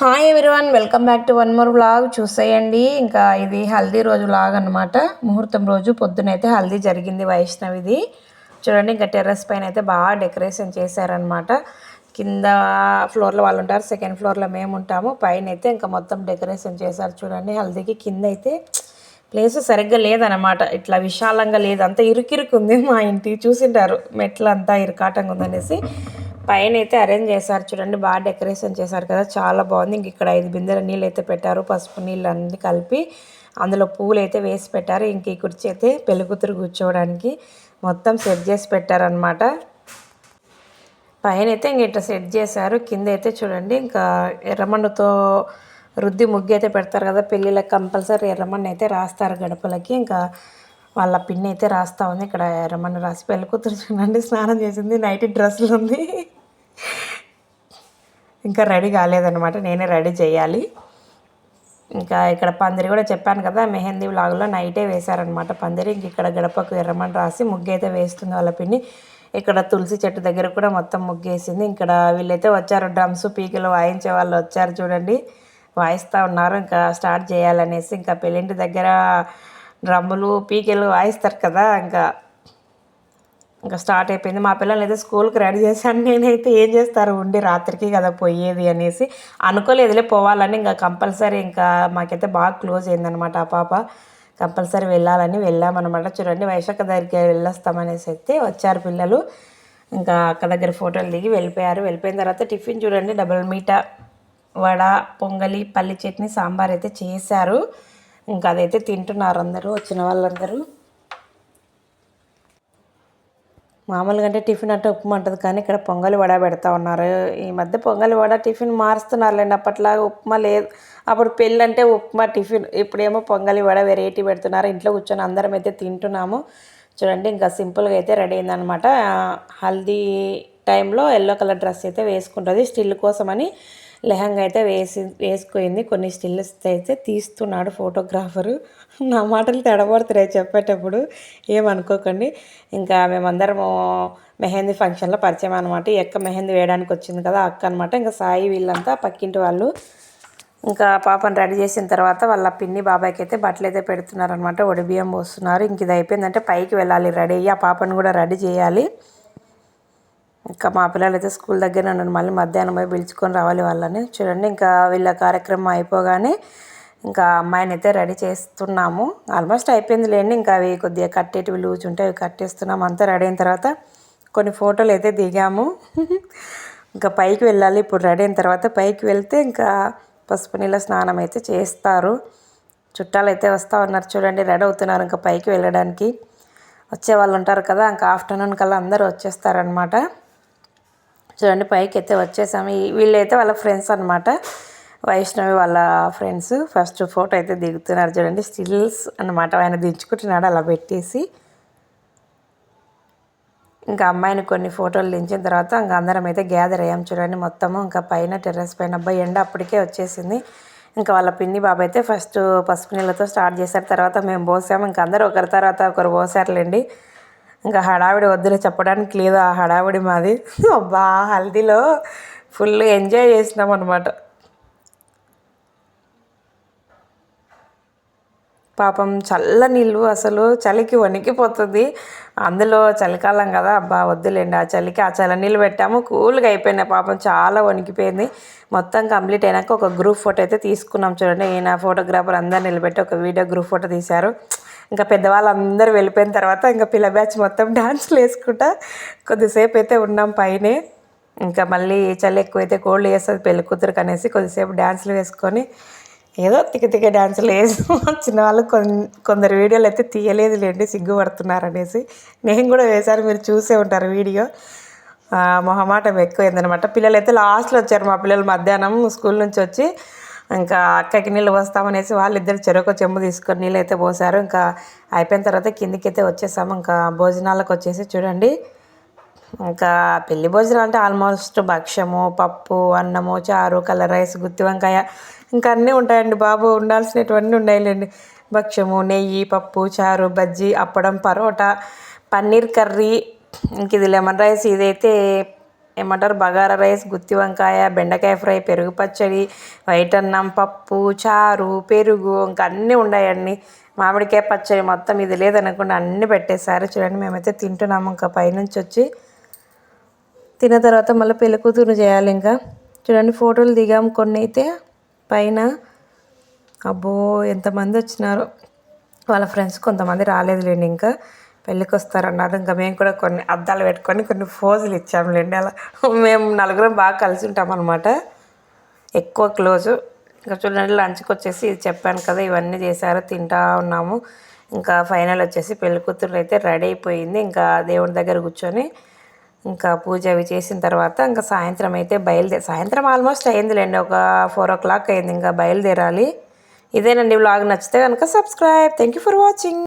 Hi everyone welcome back to one more vlog చూసేయండి. ఇంకా ఇది హల్దీ రోజు వ్లాగ్ అనమాట ముహూర్తం రోజు పొద్దునైతే హల్దీ జరిగింది వైష్ణవిది. చూడండి ఇంకా టెర్రస్ పైన అయితే బాగా డెకరేషన్ చేశారనమాట కింద ఫ్లోర్లో వాళ్ళు ఉంటారు సెకండ్ ఫ్లోర్లో మేము ఉంటాము. పైన అయితే ఇంకా మొత్తం డెకరేషన్ చేశారు చూడండి. హల్దీకి కింద అయితే ప్లేస్ సరిగ్గా లేదనమాట ఇట్లా విశాలంగా లేదు. అంత ఇరుకిరుకు ఉంది మా ఇంటి. చూసింటారు మెట్లు అంతా ఇరుకాటంగా ఉందనేసి. పైన అయితే అరేంజ్ చేశారు. చూడండి బాగా డెకరేషన్ చేశారు కదా. చాలా బాగుంది. ఇంక ఇక్కడ ఐదు బిందెల నీళ్ళు అయితే పెట్టారు. పసుపు నీళ్ళు అన్ని కలిపి అందులో పూలు అయితే వేసి పెట్టారు. ఇంక ఈ కుర్చీ అయితే పెళ్ళికూతురు కూర్చోవడానికి మొత్తం సెట్ చేసి పెట్టారనమాట పైన అయితే ఇంక ఇట్లా సెట్ చేశారు. కింద అయితే చూడండి ఇంకా ఎర్రమన్నుతో రుద్ది ముగ్గు అయితే పెడతారు కదా. పెళ్ళిళ్ళకి కంపల్సరీ ఎర్రమన్ను అయితే రాస్తారు గడపలకి. ఇంకా వాళ్ళ పిన్ని అయితే రాస్తా ఉంది. ఇక్కడ ఎర్రమన్ను రాసి పెళ్ళి కూతురు చూడండి స్నానం చేసింది. నైట్ డ్రెస్సులు ఉంది ఇంకా రెడీ కాలేదన్నమాట. నేనే రెడీ చేయాలి. ఇంకా ఇక్కడ పందిరి కూడా చెప్పాను కదా మెహందీ వ్లాగ్లో నైటే వేశారనమాట పందిరి. ఇంక ఇక్కడ గడపకు ఎర్రమని రాసి ముగ్గు అయితే వేస్తుంది వాళ్ళ పిన్ని. ఇక్కడ తులసి చెట్టు దగ్గర కూడా మొత్తం ముగ్గేసింది. ఇక్కడ వీళ్ళైతే వచ్చారు డ్రమ్స్ పీకలు వాయించే వాళ్ళు వచ్చారు చూడండి. వాయిస్తూ ఉన్నారు ఇంకా స్టార్ట్ చేయాలనేసి. ఇంకా పెళ్ళింటి దగ్గర డ్రమ్ములు పీకలు వాయిస్తారు కదా ఇంకా ఇంకా స్టార్ట్ అయిపోయింది. మా పిల్లల్ని అయితే స్కూల్కి రెడీ చేశాను. నేనైతే ఏం చేస్తారు? ఉండి రాత్రికి కదా పోయేది అనేసి అనుకోలేదులే పోవాలని ఇంకా కంపల్సరీ ఇంకా మాకైతే బాగా క్లోజ్ అయిందనమాట ఆ పాప. కంపల్సరీ వెళ్ళాలని వెళ్ళామన్నమాట. చూడండి వైశాఖ దగ్గరికి వెళ్ళొస్తామనేసి అయితే వచ్చారు పిల్లలు. ఇంకా అక్క దగ్గర ఫోటోలు దిగి వెళ్ళిపోయారు. వెళ్ళిపోయిన తర్వాత టిఫిన్ చూడండి డబుల్ మీట వడ పొంగలి పల్లి చట్నీ సాంబార్ అయితే చేశారు. ఇంకా అదైతే తింటున్నారు అందరూ వచ్చిన వాళ్ళందరూ. మామూలుగా అంటే టిఫిన్ అంటే ఉప్మా ఉంటుంది కానీ ఇక్కడ పొంగలి వడ పెడతా ఉన్నారు. ఈ మధ్య పొంగలి వడ టిఫిన్ మారుస్తున్నారులేండి. అప్పట్లో ఉప్మా లేదు. అప్పుడు పెళ్ళి అంటే ఉప్మా టిఫిన్. ఇప్పుడేమో పొంగలి వడ వెరైటీ పెడుతున్నారు. ఇంట్లో కూర్చొని అందరం అయితే తింటున్నాము. చూడండి ఇంకా సింపుల్గా అయితే రెడీ అయిందనమాట హల్దీ టైంలో ఎల్లో కలర్ డ్రెస్ అయితే వేసుకుంటుంది స్టిల్ కోసమని. లెహంగా అయితే వేసి వేసుకుంది కొన్ని స్టిల్స్ అయితే తీస్తున్నాడు ఫోటోగ్రాఫరు. నా మాటలు తడబడుతున్నాయి చెప్పేటప్పుడు. ఏమనుకోకండి. ఇంకా మేమందరము మెహందీ ఫంక్షన్లో పరిచయం అనమాట ఈ అక్క మెహందీ వేయడానికి వచ్చింది కదా అక్క అనమాట ఇంకా సాయి వీళ్ళంతా పక్కింటి వాళ్ళు. ఇంకా పాపను రెడీ చేసిన తర్వాత వాళ్ళ పిన్ని బాబాయ్కి అయితే బట్టలు అయితే పెడుతున్నారనమాట ఒడి బియ్యం పోస్తున్నారు. ఇంక ఇది అయిపోయిందంటే పైకి వెళ్ళాలి. రెడీ అయ్యి ఆ పాపను కూడా రెడీ చేయాలి. ఇంకా మా పిల్లలు అయితే స్కూల్ దగ్గర ఉన్నారు మళ్ళీ మధ్యాహ్నం పోయి పిలుచుకొని రావాలి వాళ్ళని. చూడండి ఇంకా వీళ్ళ కార్యక్రమం అయిపోగానే ఇంకా అమ్మాయిని అయితే రెడీ చేస్తున్నాము. ఆల్మోస్ట్ అయిపోయింది లేండి ఇంకా అవి కొద్దిగా కట్టేటివి లూజ్ ఉంటే అవి కట్టేస్తున్నాము. అంతా రెడీ అయిన తర్వాత కొన్ని ఫోటోలు అయితే దిగాము. ఇంకా పైకి వెళ్ళాలి ఇప్పుడు రెడీ అయిన తర్వాత పైకి వెళ్తే ఇంకా పసుపు నీళ్ళ స్నానం అయితే చేస్తారు. చుట్టాలు అయితే వస్తూ ఉన్నారు చూడండి రెడీ అవుతున్నారు ఇంకా పైకి వెళ్ళడానికి. వచ్చే వాళ్ళు ఉంటారు కదా ఇంకా ఆఫ్టర్నూన్ కల్లా అందరూ వచ్చేస్తారనమాట చూడండి పైకి అయితే వచ్చేసాము వీళ్ళైతే వాళ్ళ ఫ్రెండ్స్ అనమాట వైష్ణవి వాళ్ళ ఫ్రెండ్స్. ఫస్ట్ ఫోటో అయితే దిగుతున్నారు చూడండి. స్టిల్స్ అనమాట ఆయన దించుకుంటున్నాడు అలా పెట్టేసి. ఇంకా అమ్మాయిని కొన్ని ఫోటోలు దించిన తర్వాత ఇంకా అందరం అయితే గ్యాదర్ అయ్యాం చూడండి. మొత్తము ఇంకా పైన టెర్రస్ పైన. అబ్బాయి ఎండ అప్పటికే వచ్చేసింది. ఇంకా వాళ్ళ పిన్ని బాబు అయితే ఫస్ట్ పసుపు నీళ్ళతో స్టార్ట్ చేశారు. తర్వాత మేము పోసాము. ఇంకా అందరూ ఒకరి తర్వాత ఒకరు పోసారులేండి. ఇంకా హడావిడి వద్దులే చెప్పడానికి లేదు ఆ హడావిడి మాది. అబ్బా హల్దీలో ఫుల్ ఎంజాయ్ చేసినాం అనమాట పాపం చల్ల నీళ్ళు అసలు చలికి వణికిపోతుంది. అందులో చలికాలం కదా అబ్బా వద్దులేండి. ఆ చలికి ఆ చల్ల నీళ్ళు పెట్టాము. కూల్గా అయిపోయినాయి. పాపం చాలా వణికిపోయింది. మొత్తం కంప్లీట్ అయినాక ఒక గ్రూప్ ఫోటో అయితే తీసుకున్నాం చూడండి. ఈయన ఫోటోగ్రాఫర్ అందరు నిలబెట్టి ఒక వీడియో గ్రూప్ ఫోటో తీశారు. ఇంకా పెద్దవాళ్ళందరూ వెళ్ళిపోయిన తర్వాత ఇంకా పిల్ల బ్యాచ్ మొత్తం డాన్స్లు వేసుకుంటా కొద్దిసేపు అయితే ఉన్నాం పైనే. ఇంకా మళ్ళీ చలి ఎక్కువైతే కోల్డ్ వేస్తుంది పెళ్ళి కూతురుకు అనేసి కొద్దిసేపు డ్యాన్సులు వేసుకొని ఏదో తిక్క తిక్క డ్యాన్సులు వేసి వచ్చిన వాళ్ళు కొందరు వీడియోలు అయితే తీయలేదు లేండి సిగ్గుపడుతున్నారు అనేసి నేను కూడా వేశాను మీరు చూసే ఉంటారు వీడియో. మొహమాటం ఎక్కువైందనమాట. పిల్లలు అయితే లాస్ట్లో వచ్చారు మా పిల్లలు మధ్యాహ్నం స్కూల్ నుంచి వచ్చి. ఇంకా అక్కకి నీళ్ళు పోస్తామనేసి వాళ్ళిద్దరు చెరుకు చెంబు తీసుకొని నీళ్ళు అయితే పోసారు ఇంకా అయిపోయిన తర్వాత కిందికైతే అయితే వచ్చేసాము. ఇంకా భోజనాలకు వచ్చేసి చూడండి. ఇంకా పెళ్ళి భోజనం అంటే ఆల్మోస్ట్ భక్ష్యము పప్పు అన్నము చారు కలర్ రైస్ గుత్తి వంకాయ ఇంకా అన్నీ ఉంటాయండి బాబు. ఉండాల్సినటువన్నీ ఉన్నాయిలేండి. భక్ష్యము నెయ్యి పప్పు చారు బజ్జీ అప్పడం పరోటా పన్నీర్ కర్రీ ఇంక ఇది లెమన్ రైస్ ఇదైతే ఏమంటారు? బగారా రైస్ గుత్తి వంకాయ బెండకాయ ఫ్రై పెరుగు పచ్చడి వైట్ అన్నం పప్పు చారు పెరుగు ఇంకా అన్నీ ఉన్నాయండి. మామిడికాయ పచ్చడి మొత్తం ఇది లేదనకుండా అన్నీ పెట్టేశారు. చూడండి మేమైతే తింటున్నాము. ఇంకా పైనుంచి వచ్చి తిన్న తర్వాత మళ్ళీ పెళ్ళికూతురు చేయాలి ఇంకా. చూడండి ఫోటోలు దిగాము కొన్ని అయితే. పైన అబ్బో ఎంతమంది వచ్చినారు. వాళ్ళ ఫ్రెండ్స్ కొంతమంది రాలేదులేండి ఇంకా. పెళ్ళికి వస్తారన్నారు ఇంకా మేము కూడా కొన్ని అద్దాలు పెట్టుకొని కొన్ని ఫోజులు ఇచ్చాములేండి అలా మేము నలుగురం బాగా కలిసి ఉంటాం అనమాట ఎక్కువ క్లోజు. ఇంకా చూడండి లంచ్కి వచ్చేసి ఇది చెప్పాను కదా ఇవన్నీ చేశారు తింటా ఉన్నాము. ఇంకా ఫైనల్ వచ్చేసి పెళ్ళి కూతురు అయితే రెడీ అయిపోయింది. ఇంకా దేవుడి దగ్గర కూర్చొని ఇంకా పూజ అవి చేసిన తర్వాత ఇంకా సాయంత్రం అయితే బయలుదేరి సాయంత్రం ఆల్మోస్ట్ అయిందిలేండి. ఒక ఫోర్ ఓ క్లాక్ అయింది. ఇంకా బయలుదేరాలి. ఇదేనండి వ్లాగ్. నచ్చితే కనుక subscribe. Thank you for watching.